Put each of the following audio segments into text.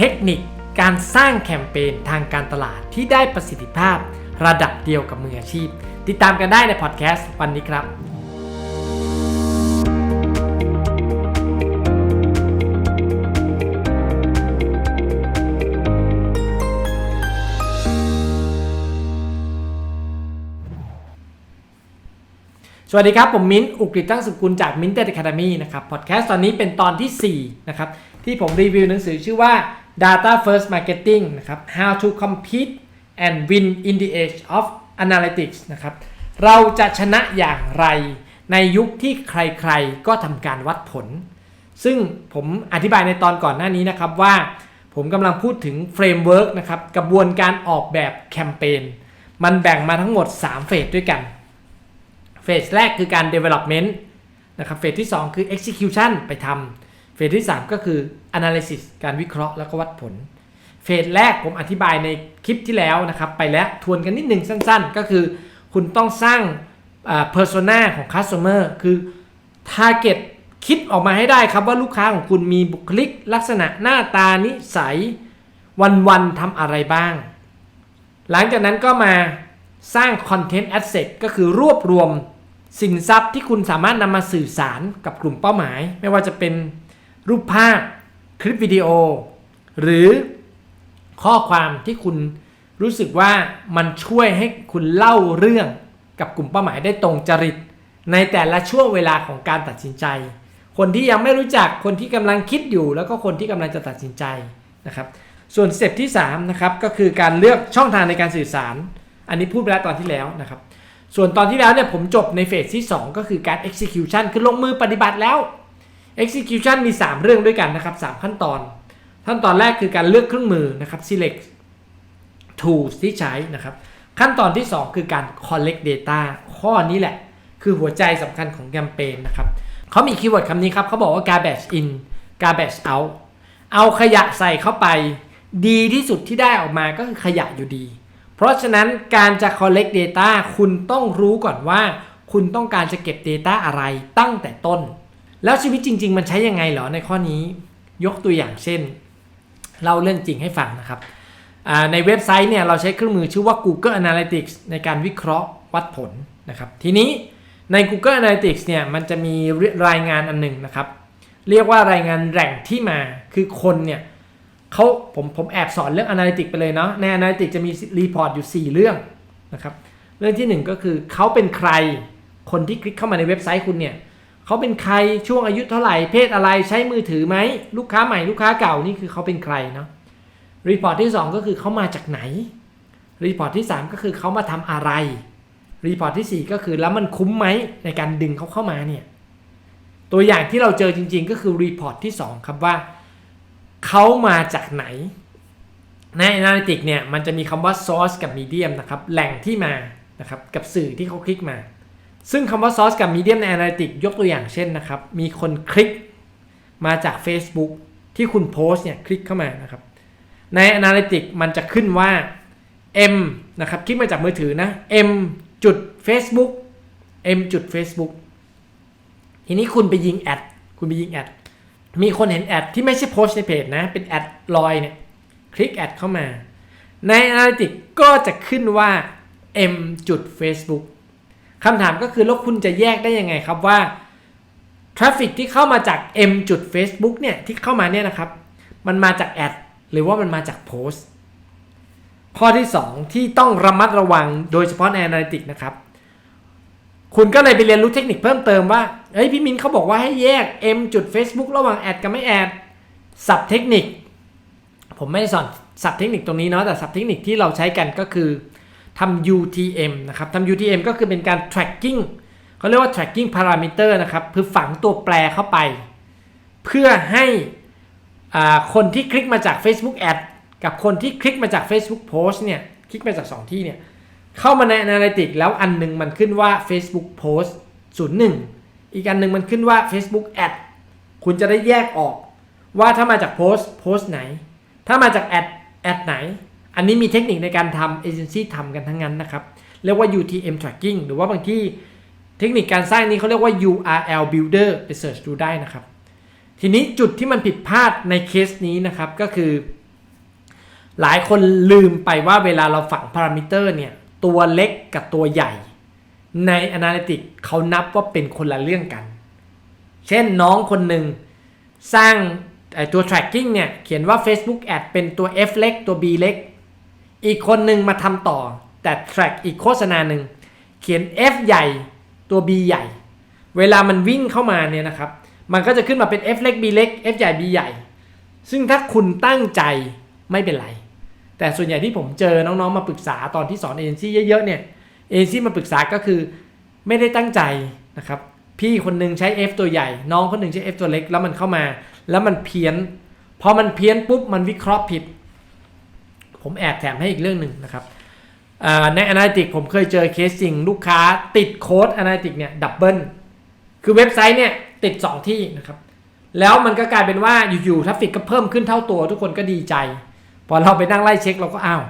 เทคนิคการสร้างแคมเปญทางการตลาดที่ได้ประสิทธิภาพระดับเดียวกับมืออาชีพ ติดตามกันได้ในพอดแคสต์วันนี้ครับ สวัสดีครับ ผมมิ้นท์อุกฤษตั้งสุกุลจากมิ้นท์เต a คามีนะครับ พอดแคสต์ตอนนี้เป็นตอนที่ 4 นะครับ ที่ผมรีวิวหนังสือชื่อว่า Data First Marketing นะครับ How to Compete and Win in the Age of Analytics นะครับ เราจะชนะอย่างไรในยุคที่ใครๆ ก็ทำการวัดผล ซึ่งผมอธิบายในตอนก่อนหน้านี้นะครับว่า ผมกำลังพูดถึงเฟรมเวิร์กนะครับ กระบวนการออกแบบแคมเปญ มันแบ่งมาทั้งหมด 3 เฟสด้วยกัน เฟสแรกคือการ development นะครับ เฟสที่ 2 คือ execution ไปทำ เฟสที่ 3 ก็คือ analysis การวิเคราะห์แล้วก็วัดผล เฟสแรกผมอธิบายในคลิปที่แล้วนะครับ ไปแล้วทวนกันนิดนึงสั้นๆ ก็คือ คุณต้องสร้าง persona ของ customer คือ target คิดออกมาให้ได้ครับว่าลูกค้าของคุณมีบุคลิก ลักษณะหน้าตานิสัย วันๆทำอะไรบ้าง หลังจากนั้นก็มาสร้าง Content Asset ก็คือรวบรวมสินทรัพย์ที่คุณสามารถนำมาสื่อสารกับกลุ่มเป้าหมาย ไม่ว่าจะเป็น รูปภาพ คลิปวิดีโอ หรือข้อความที่คุณรู้สึกว่ามันช่วยให้คุณเล่าเรื่องกับกลุ่มเป้าหมายได้ตรงจริต ในแต่ละช่วงเวลาของการตัดสินใจ คนที่ยังไม่รู้จักคนที่กำลังคิดอยู่ แล้วก็คนที่กำลังจะตัดสินใจนะครับ ส่วนสเต็ปที่3นะครับก็คือการเลือกช่องทางในการสื่อสาร อันนี้พูดไปแล้วตอนที่แล้วนะครับ ส่วนตอนที่แล้วเนี่ยผมจบในเฟสที่ 2 ก็คือการ execution คือลงมือปฏิบัติแล้ว execution มี 3 เรื่องด้วยกันนะครับ 3 ขั้นตอน ขั้นตอนแรกคือการเลือกเครื่องมือนะครับ select tools ที่ใช้นะครับ ขั้นตอนที่ 2 คือการ collect data ข้อนี้แหละ คือหัวใจสำคัญของแคมเปญนะครับเขามีคีย์เวิร์ดคำนี้ครับเขาบอกว่า garbage in garbage out เอาขยะใส่เข้าไป ดีที่สุดที่ได้ออกมาก็คือขยะอยู่ดี เพราะฉะนั้นการจะ collect data คุณต้องรู้ก่อนว่า คุณต้องการจะเก็บ data อะไรตั้งแต่ต้น แล้วชีวิตจริง ๆ มันใช้ยังไงเหรอในข้อนี้ยกตัวอย่างเช่นเล่าเรื่องจริงให้ฟังนะครับในเว็บไซต์เนี่ยเราใช้เครื่องมือชื่อว่า Google Analytics ในการวิเคราะห์วัดผลนะครับทีนี้ใน Google Analytics เนี่ยมันจะมีรายงานอันหนึ่งนะครับ เรียกว่ารายงานแหล่งที่มาคือคนเนี่ยเขาผมผมแอบสอนเรื่อง Analytics ไปเลยเนาะใน Analytics จะมีรีพอร์ตอยู่ 4 เรื่องนะครับเรื่องที่ 1 ก็คือเขาเป็นใครคนที่คลิกเข้ามาในเว็บไซต์คุณเนี่ย เขาเป็นใครช่วงอายุเท่าไหร่เพศอะไรใช้มือถือไหมลูกค้าใหม่ลูกค้าเก่านี่คือเขาเป็นใครเนาะรีพอร์ตที่ 2 ก็คือเขามาจากไหนรีพอร์ตที่ 3 ก็คือเขามาทำอะไรรีพอร์ตที่ 4 ก็คือแล้วมันคุ้มไหมในการดึงเขาเข้ามาเนี่ยตัวอย่างที่เราเจอจริงๆ ก็คือรีพอร์ตที่ 2 ครับว่าเขามาจากไหน ใน Analytics เนี่ยมันจะมีคำว่า source กับ medium นะครับแหล่งที่มานะครับกับสื่อที่เขาคลิกมา ซึ่งคำว่า source กับ medium ใน Analytics ยกตัวอย่างเช่นนะครับ มีคนคลิกมาจาก Facebook ที่คุณโพสเนี่ยคลิกเข้ามานะครับ ใน Analytics มันจะขึ้นว่า M นะครับคลิกมาจากมือถือนะ M จุด Facebook M จุด Facebook ทีนี้คุณไปยิงแอดคุณไปยิงแอดมีคนเห็นแอดที่ไม่ใช่โพสในเพจนะ เป็นแอดลอยเนี่ยคลิกแอดเข้ามา ใน Analytics ก็จะขึ้นว่า M จุด Facebook คำถามก็คือแล้วคุณจะแยกได้ยังไงครับว่าทราฟฟิกที่เข้ามาจาก M จุด Facebook เนี่ยที่เข้ามาเนี่ยนะครับ มันมาจากแอดหรือว่ามันมาจากโพสต์ข้อที่ 2 ที่ต้องระมัดระวังโดยเฉพาะใน Analytics นะครับ คุณก็เลยไปเรียนรู้เทคนิคเพิ่มเติมว่าเอ้ยพี่มินเขาบอกว่าให้แยก M จุด Facebook ระหว่างแอดกับไม่แอดสับเทคนิค ผมไม่ได้สอนสับเทคนิคตรงนี้เนาะแต่สับเทคนิคที่เราใช้กันก็คือ ทำ UTM นะครับทำ UTM ก็คือเป็นการ tracking เขาเรียกว่า tracking parameter นะครับคือฝังตัวแปรเข้าไป เพื่อให้คนที่คลิกมาจาก Facebook Ad กับคนที่คลิกมาจาก Facebook Post เนี่ยคลิกมาจาก 2 ที่เนี่ยเข้ามาใน Analytics แล้วอันหนึงมันขึ้นว่า Facebook Post 01 อีกอันหนึงมันขึ้นว่า Facebook Ad คุณจะได้แยกออกว่าถ้ามาจากโพสต์โพสต์ไหน ถ้ามาจากแอดแอดไหน อันนี้มีเทคนิคในการทำเอเจนซี่ทำกันทั้งนั้นนะครับ เรียกว่า UTM tracking หรือว่าบางที่เทคนิคการสร้างนี้เขาเรียกว่า URL builder ไปเสิร์ชดูได้นะครับ ทีนี้จุดที่มันผิดพลาดในเคสนี้นะครับก็คือ หลายคนลืมไปว่าเวลาเราฝังพารามิเตอร์เนี่ย ตัวเล็กกับตัวใหญ่ ใน Analytics เขานับว่าเป็นคนละเรื่องกัน เช่นน้องคนหนึ่งสร้างตัว tracking เนี่ย เขียนว่า Facebook Ad เป็นตัว F เล็กตัว B เล็ก อีกคนหนึ่งมาทำต่อ แต่ track อีกโฆษณาหนึ่งเขียน F ใหญ่ตัว B ใหญ่ เวลามันวิ่งเข้ามาเนี่ยนะครับ มันก็จะขึ้นมาเป็น F เล็ก B เล็ก F ใหญ่ B ใหญ่ ซึ่งถ้าคุณตั้งใจไม่เป็นไร แต่ส่วนใหญ่ที่ผมเจอน้องๆมาปรึกษาตอนที่สอนเอเจนซี่เยอะๆเนี่ยเอเจนซี่มาปรึกษาก็คือไม่ได้ตั้งใจนะครับพี่คนหนึงใช้ F ตัวใหญ่ น้องคนหนึ่งใช้ F ตัวเล็กแล้วมันเข้ามา แล้วมันเพี้ยน พอมันเพี้ยนปุ๊บมันวิเคราะห์ผิด ผมแอบแถมให้อีกเรื่องหนึ่งนะครับใน Analytics ผมเคยเจอเคสจริง ลูกค้าติดโค้ด Analytics เนี่ยดับเบิลคือเว็บไซต์เนี่ยติด 2 ที่นะครับ แล้วมันก็กลายเป็นว่าอยู่ๆทราฟฟิกก็เพิ่มขึ้นเท่าตัวทุกคนก็ดีใจ พอเราไปนั่งไล่เช็คเราก็อ้าว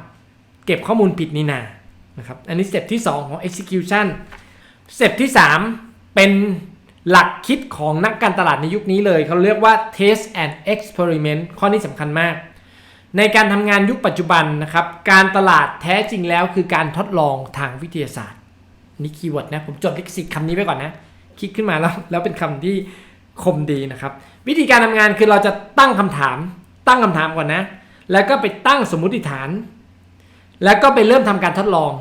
เก็บข้อมูลผิดนี่นานะครับอันนี้สเต็ปที่ 2 ของ execution สเต็ปที่ 3 เป็นหลักคิดของนักการตลาดในยุคนี้เลย เขาเรียกว่า test and experiment ข้อนี้สำคัญมาก ในการทำงานยุคปัจจุบันนะครับ การตลาดแท้จริงแล้วคือการทดลองทางวิทยาศาสตร์นี่คีย์เวิร์ดนะผมจดลิขสิทธิ์คำนี้ไว้ก่อนนะคิดขึ้นมาแล้วแล้วเป็นคำที่คมดีนะครับ วิธีการทำงานคือเราจะตั้งคำถาม ตั้งคำถามก่อนนะ แล้วก็ไปตั้งสมมุติฐาน แล้วก็ไปเริ่มทำการทดลอง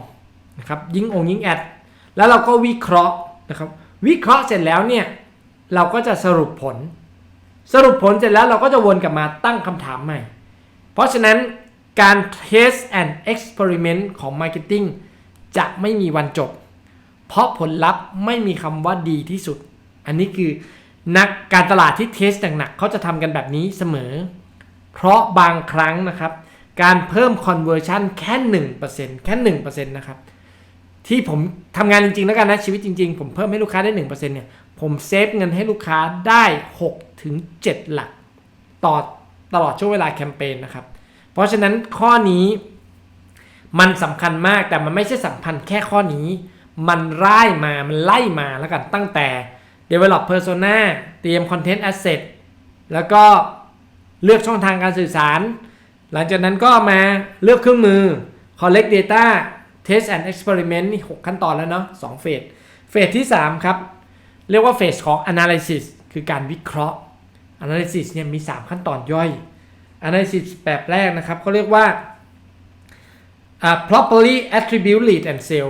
นะครับยิงองยิงแอด แล้วเราก็วิเคราะห์นะครับวิเคราะห์เสร็จแล้วเนี่ยเราก็จะสรุปผล สรุปผลเสร็จแล้วเราก็จะวนกลับมาตั้งคำถามใหม่ เพราะฉะนั้นการ test and experiment ของ marketing จะไม่มีวันจบ เพราะผลลัพธ์ไม่มีคำว่าดีที่สุด อันนี้คือนักการตลาดที่เทสหนักๆเขาจะทำกันแบบนี้เสมอ เพราะบางครั้งนะครับ การเพิ่ม conversion แค่ 1%แค่ 1%นะครับที่ผมทำงานจริงๆแล้วกันนะชีวิตจริงๆ ผมเพิ่มให้ลูกค้าได้ 1%เนี่ยผมเซฟเงินให้ลูกค้าได้6ถึง7หลัก ต่อ ตลอดช่วงเวลาแคมเปญนะครับ เพราะฉะนั้นข้อนี้มันสำคัญมากแต่มันไม่ใช่สำคัญแค่ข้อนี้ มันไล่มา มันไล่มาแล้วกันตั้งแต่ develop persona เตรียม content asset แล้วก็เลือกช่องทางการสื่อสาร หลังจากนั้นก็มาเลือกเครื่องมือ collect data test and experiment นี่ 6 ขั้นตอนแล้วเนาะ2เฟส เฟสที่ 3 ครับ เรียกว่าเฟสของ analysis คือการวิเคราะห์ analysis เนี่ยมี 3 ขั้นตอนย่อย analysis แบบแรกนะครับเขาเรียกว่าอ่า properly attribute lead and sell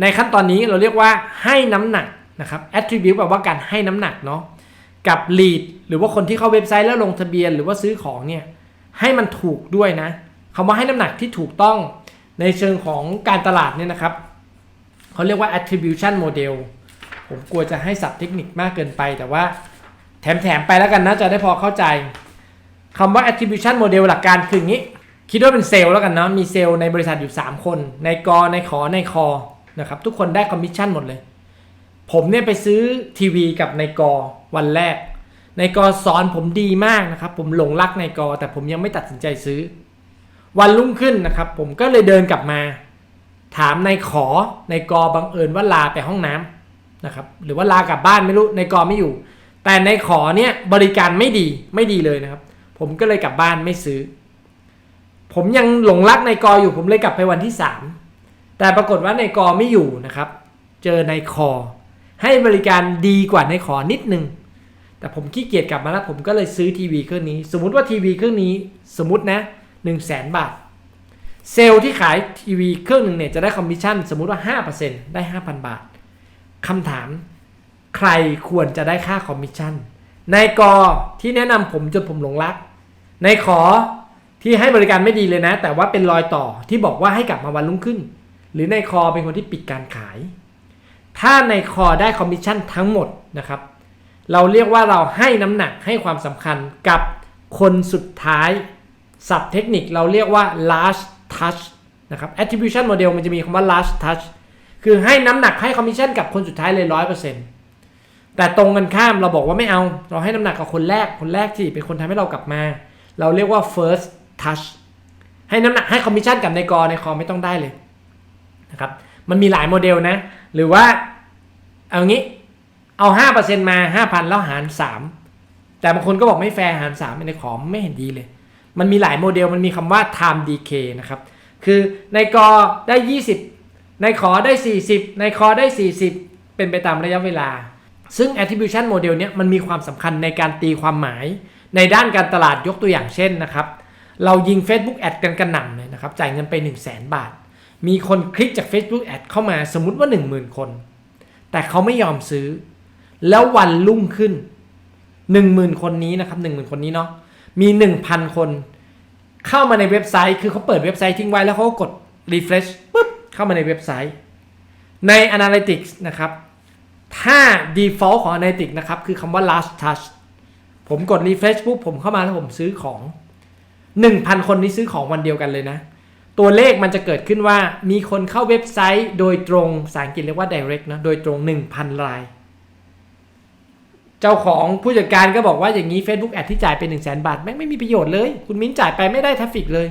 ในขั้นตอนนี้เราเรียกว่าให้น้ำหนักนะครับ attribute แปลว่าการให้น้ำหนักเนาะกับ lead หรือว่าคนที่เข้าเว็บไซต์แล้วลงทะเบียนหรือว่าซื้อของเนี่ยให้มันถูกด้วยนะคำว่าให้น้ำหนักที่ถูกต้องในเชิงของการตลาดเนี่ยนะครับเขาเรียกว่า attribution model ผมกลัวจะให้สับเทคนิคมากเกินไปแต่ว่า ถมๆไปแล้วกันนะจะได้พอเข้าใจคำว่า attribution model หลักการคืออย่างนี้ คิดว่าเป็นเซลล์แล้วกันเนาะมีเซลล์ในบริษัทอยู่ 3 คน ในกอในขอในคอนะครับทุกคนได้คอมมิชชั่นหมดเลย ผมเนี่ยไปซื้อทีวีกับในกอวันแรก ในกอสอนผมดีมากนะครับ ผมหลงรักในกอ แต่ผมยังไม่ตัดสินใจซื้อ วันรุ่งขึ้นนะครับ ผมก็เลยเดินกลับมา ถามในขอในกอบังเอิญว่าลาไปห้องน้ำนะครับหรือว่าลากลับบ้านไม่รู้ในกอไม่อยู่ แต่ในขอเนี่ยบริการไม่ดีไม่ดีเลยนะครับ ผมก็เลยกลับบ้านไม่ซื้อ ผมยังหลงรักในกออยู่ผมเลยกลับไปวันที่ 3 แต่ปรากฏว่าในกอไม่อยู่นะครับ เจอในคอ ให้บริการดีกว่าในขอนิดนึง แต่ผมขี้เกียจกลับมาแล้วผมก็เลยซื้อทีวีเครื่องนี้ สมมุติว่าทีวีเครื่องนี้สมมตินะ1 0 0 0 0แสนบาท เซลล์ที่ขายทีวีเครื่องหนึ่งเนี่ยจะได้คอมมิชชั่นสมมุติว่า 5%ได้ 5,000 บาทคำถาม ใครควรจะได้ค่าคอมมิชชั่นในกอที่แนะนำผมจนผมหลงรัก ในขอที่ให้บริการไม่ดีเลยนะ แต่ว่าเป็นรอยต่อที่บอกว่าให้กลับมาวันรุ่งขึ้น หรือในคอเป็นคนที่ปิดการขาย ถ้าในคอได้คอมมิชชั่นทั้งหมดนะครับ เราเรียกว่าเราให้น้ำหนักให้ความสำคัญกับคนสุดท้ายสับเทคนิคเราเรียกว่า large touch นะครับ attribution model มันจะมีคำว่า large touch คือให้น้ำหนักให้คอมมิชชั่นกับคนสุดท้ายเลย 100% แต่ตรงกันข้ามเราบอกว่าไม่เอา เราให้น้ำหนักกับคนแรก คนแรกที่เป็นคนทำให้เรากลับมา เราเรียกว่า first touch ให้น้ำหนักให้คอมมิชชั่นกับในกอในคอไม่ต้องได้เลยนะครับ มันมีหลายโมเดลนะ หรือว่าเอางี้เอา 5%มา 5,000 แล้วหาร 3 แต่บางคนก็บอกไม่แฟร์หาร3ในขอไม่เห็นดีเลย มันมีหลายโมเดลมันมีคำว่า time decay นะครับ คือในกอได้ 20 ในขอได้ 40 ในคอได้ 40 เป็นไปตามระยะเวลา ซึ่ง attribution model เนี้ยมันมีความสำคัญในการตีความหมาย ในด้านการตลาดยกตัวอย่างเช่นนะครับเรายิง Facebook Ad กันกระหน่ำเลยนะครับจ่ายเงินไป 1 0 0 0 0แบาท มีคนคลิกจาก Facebook Ad เข้ามาสมมติว่า 10,000 คน แต่เขาไม่ยอมซื้อ แล้ววันรุ่งขึ้น 10,000 คนนี้นะครับ10,000 คนนี้เนาะมี 1,000 คน เข้ามาในเว็บไซต์ คือเขาเปิดเว็บไซต์ทิ้งไว้แล้วเขาก็กด refresh ปุ๊บเข้ามาในเว็บไซต์ ใน Analytics นะครับ ถ้า default ของ Analytics นะครับ คือคำว่า last touch ผมกด refresh ปุ๊บผมเข้ามาแล้วผมซื้อของ 1,000 คนนี้ซื้อของวันเดียวกันเลยนะ ตัวเลขมันจะเกิดขึ้นว่ามีคนเข้าเว็บไซต์โดยตรงภาษาอังกฤษเรียกว่า direct นะ โดยตรง 1,000 ราย เจ้าของผู้จัดการก็บอกว่าอย่างนี้ Facebook Ad ที่จ่ายไป 1 0 0 0 0แบาทแม่งไม่มีประโยชน์เลย คุณมิ้นจ่ายไปไม่ได้ทราฟฟิกเลย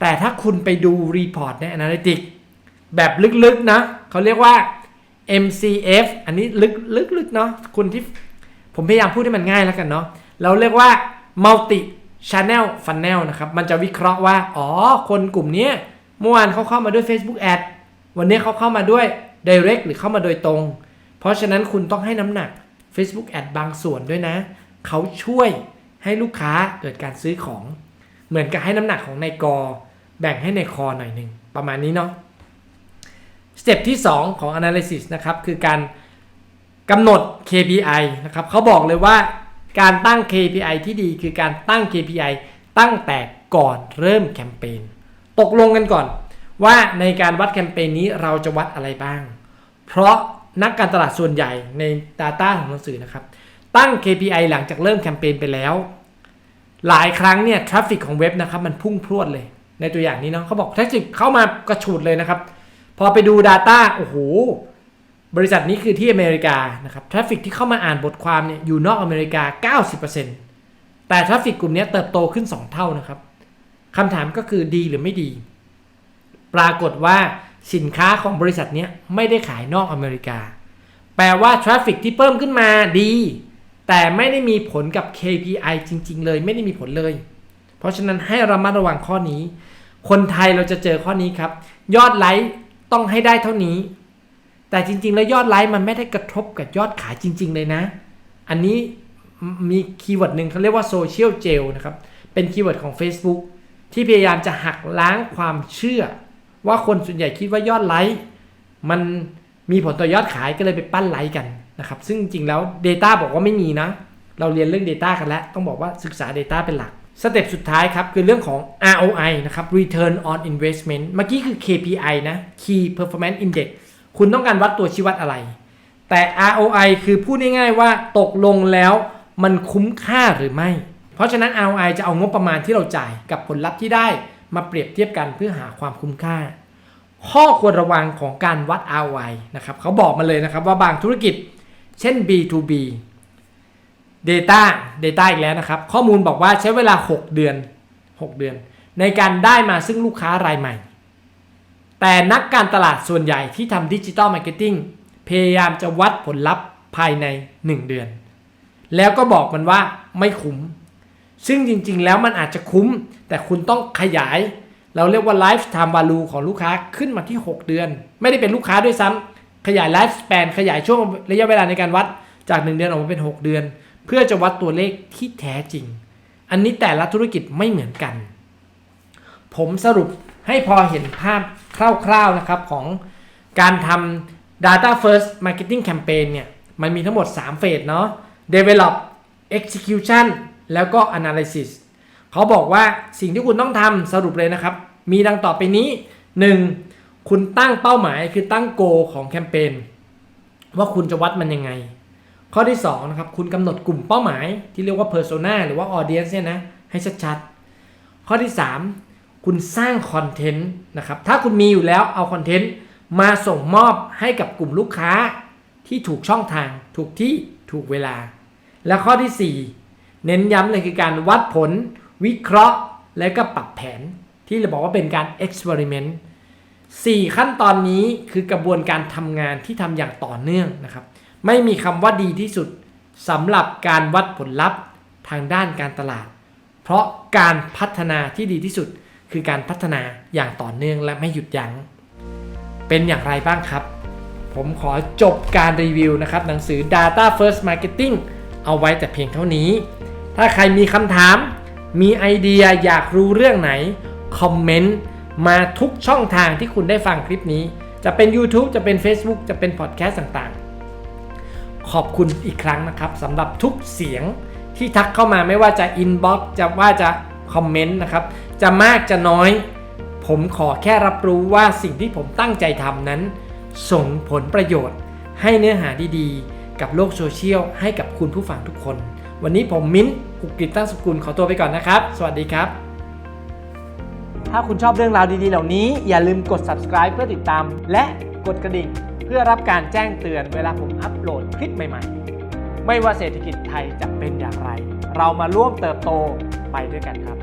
แต่ถ้าคุณไปดูรีพอร์ตใน Analytics แบบลึกๆนะเขาเรียกว่า MCF อันนี้ลึกลึกๆเนาะคุณที่ผมพยายามพูดให้มันง่ายแล้วกันเนาะเราเรียกว่า multi channel funnel นะครับ มันจะวิเคราะห์ว่า อ๋อ คนกลุ่มนี้เมื่อวานเขาเข้ามาด้วย Facebook Ad วันนี้เขาเข้ามาด้วย Direct หรือเข้ามาโดยตรง เพราะฉะนั้นคุณต้องให้น้ำหนัก Facebook Ad บางส่วนด้วยนะ เขาช่วยให้ลูกค้าเกิดการซื้อของ เหมือนกับให้น้ำหนักของในกแบ่งให้ในคอหน่อยหนึ่งประมาณนี้เนาะ สเต็ปที่ 2 ของ analysis นะครับคือการกำหนด KPI นะครับเขาบอกเลยว่าการตั้ง KPI ที่ดีคือการตั้ง KPI ตั้งแต่ก่อนเริ่มแคมเปญตกลงกันก่อน ว่าในการวัดแคมเปญนี้เราจะวัดอะไรบ้าง เพราะนักการตลาดส่วนใหญ่ใน Data ของหนังสือนะครับ ตั้ง KPI หลังจากเริ่มแคมเปญไปแล้ว หลายครั้งเนี่ยทราฟฟิกของเว็บนะครับมันพุ่งพรวดเลย ในตัวอย่างนี้เนาะเขาบอกทราฟฟิกเข้ามากระฉูดเลยนะครับ พอไปดู Data โอ้โห บริษัทนี้คือที่อเมริกานะครับทราฟฟิกที่เข้ามาอ่านบทความเนี่ยอยู่นอกอเมริกา 90%แต่ทราฟฟิกกลุ่มนี้เติบโตขึ้น 2 เท่านะครับคำถามก็คือดีหรือไม่ดี ปรากฏว่าสินค้าของบริษัทนี้ไม่ได้ขายนอกอเมริกา แปลว่าทราฟฟิกที่เพิ่มขึ้นมาดี แต่ไม่ได้มีผลกับ KPI จริง ๆ เลย ไม่ได้มีผลเลย เพราะฉะนั้นให้ระมัดระวังข้อนี้ คนไทยเราจะเจอข้อนี้ครับ ยอดไลค์ ต้องให้ได้เท่านี้ แต่จริง ๆ แล้วยอดไลค์มันไม่ได้กระทบกับยอดขายจริง ๆ เลยนะ อันนี้มีคีย์เวิร์ดหนึ่งเขาเรียกว่าโซเชียลเจลนะครับ เป็นคีย์เวิร์ดของ Facebook ที่พยายามจะหักล้างความเชื่อ ว่าคนส่วนใหญ่คิดว่ายอดไลค์มันมีผลต่อยอดขายก็เลยไปปั้นไลค์กันนะครับ ซึ่งจริงๆแล้ว Data บอกว่าไม่มีนะ เราเรียนเรื่อง Data กันแล้ว ต้องบอกว่าศึกษา Data เป็นหลัก สเต็ปสุดท้ายครับคือเรื่องของ ROI นะครับ Return on Investment เมื่อกี้คือ KPI นะ Key Performance Index คุณต้องการวัดตัวชี้วัดอะไร แต่ ROI คือพูดง่ายๆว่าตกลงแล้วมันคุ้มค่าหรือไม่ เพราะฉะนั้น ROI จะเอางบประมาณที่เราจ่ายกับผลลัพธ์ที่ได้มาเปรียบเทียบกันเพื่อหาความคุ้มค่า ข้อควรระวังของการวัด ROI นะครับเขาบอกมาเลยนะครับว่าบางธุรกิจ เช่น B2B Data Data อีกแล้วนะครับ ข้อมูลบอกว่าใช้เวลา 6 เดือน 6 เดือน ในการได้มาซึ่งลูกค้ารายใหม่ แต่นักการตลาดส่วนใหญ่ที่ทำดิจิ t a ลมาร์เก็ตติ้งพยายามจะวัดผลลัพธ์ภายใน 1 เดือน แล้วก็บอกมันว่าไม่คุ้ม ซึ่งจริงๆ แล้วมันอาจจะคุ้ม แต่คุณต้องขยาย เราเรียกว่า lifetime value ของลูกค้าขึ้นมาที่ 6 เดือน ไม่ได้เป็นลูกค้าด้วยซ้ำขยาย life span ขยายช่วงระยะเวลาในการวัดจาก 1 เดือนออกมาเป็น 6 เดือน เพื่อจะวัดตัวเลขที่แท้จริง อันนี้แต่ละธุรกิจไม่เหมือนกัน ผมสรุปให้พอเห็นภาพคร่าวๆนะครับของการทำ data first marketing campaign เนี่ย มันมีทั้งหมด 3 เฟสเนาะ develop execution แล้วก็ analysis เขาบอกว่าสิ่งที่คุณต้องทำสรุปเลยนะครับ มีดังต่อไปนี้ 1. คุณตั้งเป้าหมายคือตั้งโกของแคมเปญว่าคุณจะวัดมันยังไง ข้อที่2นะครับคุณกำหนดกลุ่มเป้าหมายที่เรียกว่า persona หรือว่า audience เนี่ยนะให้ชัดๆ ข้อที่ 3 คุณสร้างคอนเทนต์นะครับถ้าคุณมีอยู่แล้วเอาคอนเทนต์มาส่งมอบให้กับกลุ่มลูกค้าที่ถูกช่องทาง ถูกที่ถูกเวลา และข้อที่ 4 เน้นย้ำเลยคือการวัดผล วิเคราะห์และก็ปรับแผน ที่เราบอกว่าเป็นการ experiment 4 ขั้นตอนนี้คือกระบวนการทำงานที่ทำอย่างต่อเนื่องนะครับ ไม่มีคำว่าดีที่สุดสำหรับการวัดผลลัพธ์ทางด้านการตลาด เพราะการพัฒนาที่ดีที่สุดคือการพัฒนาอย่างต่อเนื่องและไม่หยุดยัง้ง เป็นอย่างไรบ้างครับ ผมขอจบการรีวิวนะครับ หนังสือ Data First Marketing เอาไว้แต่เพียงเท่านี้ ถ้าใครมีคำถาม มีไอเดียอยากรู้เรื่องไหน คอมเมนต์มาทุกช่องทางที่คุณได้ฟังคลิปนี้ จะเป็น YouTube จะเป็น Facebook จะเป็นพอดแคสต์ต่าง ขอบคุณอีกครั้งนะครับสำหรับทุกเสียงที่ทักเข้ามาไม่ว่าจะ inbox จะว่าจะคอมเมนต์นะครับ จะมากจะน้อย ผมขอแค่รับรู้ว่าสิ่งที่ผมตั้งใจทำนั้น ส่งผลประโยชน์ ให้เนื้อหาดีๆ กับโลกโซเชียลให้กับคุณผู้ฟังทุกคน วันนี้ผมมิ้นท์อุกฤษตั้งสกุลขอตัวไปก่อนนะครับ สวัสดีครับ ถ้าคุณชอบเรื่องราวดีๆ เหล่านี้ อย่าลืมกด subscribe เพื่อติดตาม และกดกระดิ่ง เพื่อรับการแจ้งเตือนเวลาผมอัปโหลดคลิปใหม่ๆ ไม่ว่าเศรษฐกิจไทยจะเป็นอย่างไร เรามาร่วมเติบโตไปด้วยกันครับ